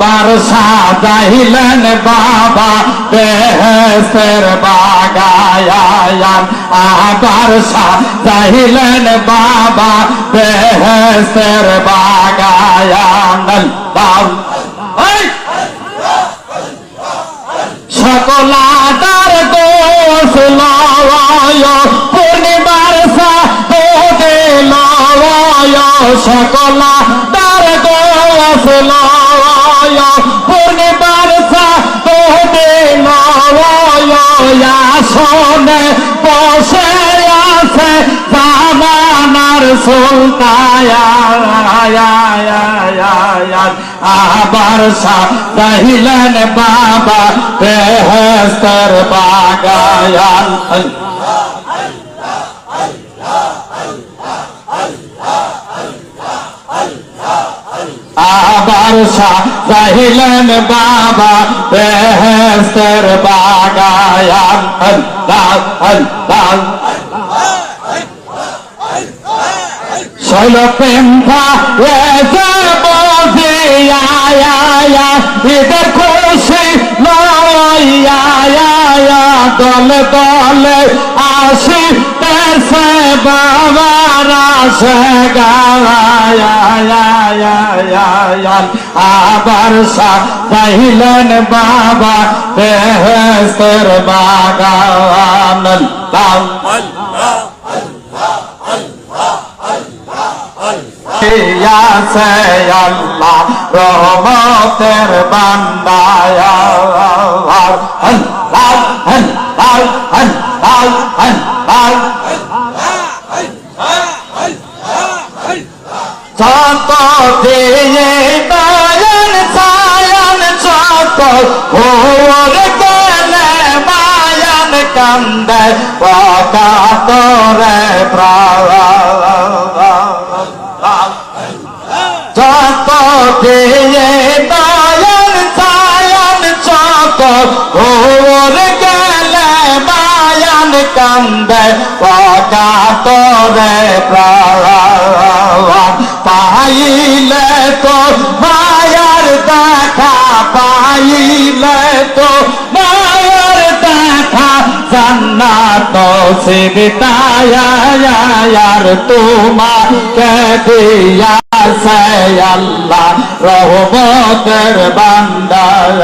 বার সাজাইলেন বাবা, বেহেস্তের বাগায়ান আবার সাজাইলেন বাবা, বেহেস্তের বাগায়ান! সকলাদার দোষ লয় পূর্ণিমার সাথে লয় সকলাদার দোষ লয় পূর্ণিমার সাথে লয় আসনে বসে আছে জামানার সুলতায়ান আবার সাহিলেন বাবা বেহস্তর বাগায়ান আবার সাহিলেন বাবা, বেহস্তর বাগায়ান আল্লাহ আল্লাহ শৈল প্রেমা এসে বসিয়া ঈদের খুশি লইয়া দলে দলে আসি তেসে বাবার আসে গায়ান আবার সাহিলেন বাবা বেহেস্তের বাগান আল্লাহ রহমতের বান্দায় আল্লাহ আল্লাহ আল্লাহ আল্লাহ যত দিয়ে নয়ন সায়ন যত ভোর গেলে মায়ন কান্দে পকা তোরে যত দিয়ে নয়ন সায়ন যত ভোর গেলে মায়ন কান্দে পকা তোরে প্রাণ পাইলে তো মায়ার দেখা, পাইলে তো মায়ার দেখা, জান্নাত সিবিতায়ার তোমাকে দিয়া আল্লাহ, রহমতের বান্দার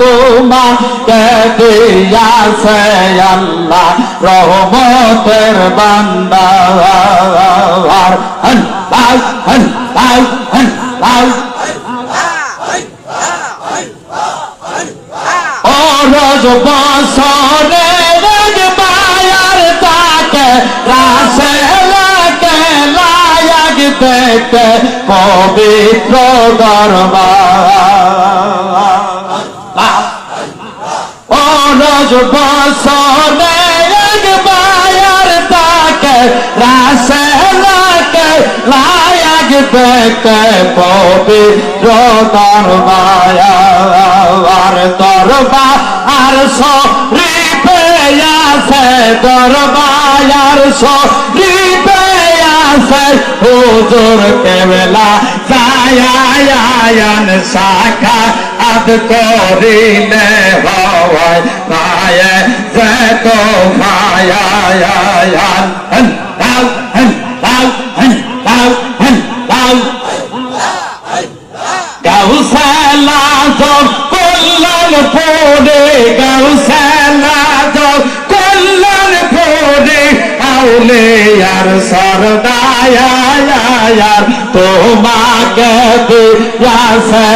তোমাকে দিয়া আল্লাহ, রহমতের বান্দার হন হন লাল হন লাল ও রোজ বসরে রোজ তাকে রাসে লাগে লায়ক দেখতে পবিত্র দরবার ও রোজ বসরে লায়ক দেখতে পবিত্র দরবার দরবার আর শরীফে আছে দরবার। আর শরীফে হুজুর কেবলা। সায়ায়ান শাখা আদ করিলে হয় মায়ে। যে তো মায়ায়ান আর সরদায়ার, তোমাকে দিয়াছে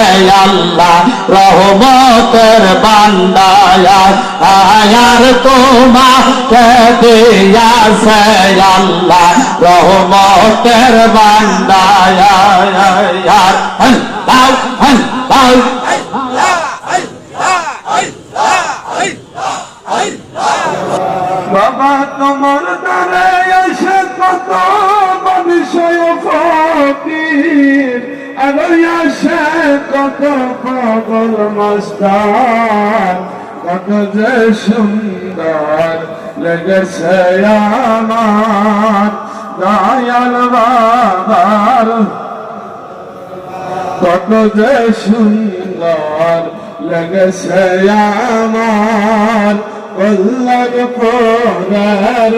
আল্লাহ রহমতের বান্দায়ার। আয়ার তোমাকে দিয়াছে আল্লাহ রহমতের বান্দায়ার। হন লাল হন লাল বাবা তোমার দ্বারে কত মানুষয় ফকির আসে কত পাগল মাস্টার কত যে সুন্দর লেগেছে আমার। দয়াল বাবার, কত যে সুন্দর লেগেছে আমার। কল্যাণ পরের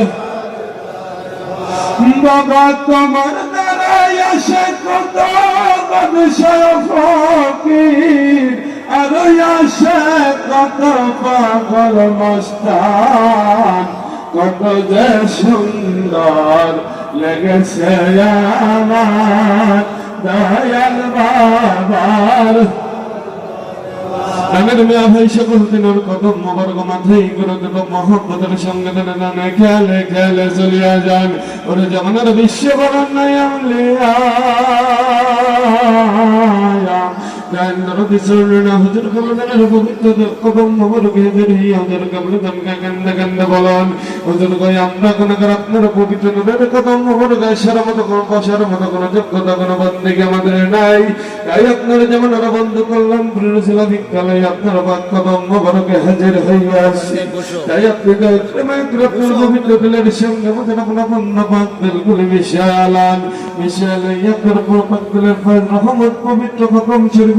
বাবা তোমার দ্বারাই আসে কত মানুষের ফকির, আর আসে কত পাগল মস্তান। কত যে সুন্দর লেগেছে আমার, দয়াল বাবার নামের মিয়া ভাই সকল দিনের কদম মোবারক মাথায় করে দেব মহব্বতের সঙ্গে তারা দানে খেলে খেলে চলিয়া যান। ওরে জমানার বিশ্ব বরণ নাই আমলিয়া। নরদি চরণা হুজুর কবলদানের পবিত্র কদম মোবারক হেজর হি হুজুর কবলদান কান্দ কান্দ বলন। হুজুর কই আমরা কোন আপনার পবিত্র নদের কদম মোবারক আসার মতো কোন বসার মতো কোন যোগ্যতা কোন বন্দিকে আমাদের নাই। তাই আপনার যেমন ওরা বন্ধ করলাম প্রিয় ছিল আপনার বাদ কদম মোবারকে হাজির হইয়া আসছি তাই আপনি আপনার পবিত্র দিলের সঙ্গে আমাদের আপনার পণ্য পাক দিলগুলি বিশালান বিশাল আপনার পাক দিলের রহমত পবিত্র শরীফ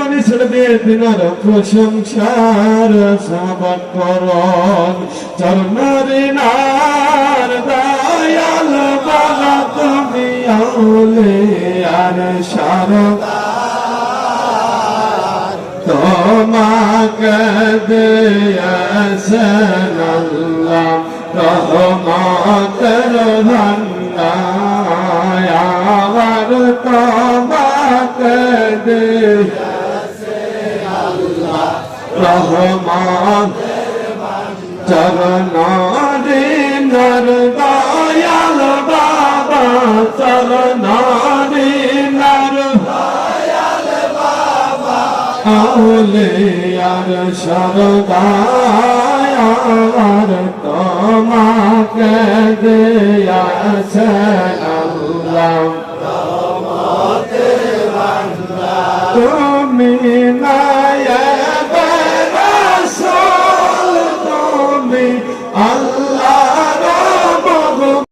দিয়ে দিনার প্রশংসার সাবাত করন চরণারে নার দয়াল বাবা তুমি আউলে আর সারা। তোমাকে দিয়েছেন আল্লাহ রহমতের ভান্ডার আমার তোমাকে দিয়েছেন রহমান। চরণারে নর দয়াল বাবা চরণারে নর দয়াল বাবা। আহলে আর শরদায় আর তোমাকে দিয়াছেন আল্লাহ। তোমাতে বান্দা।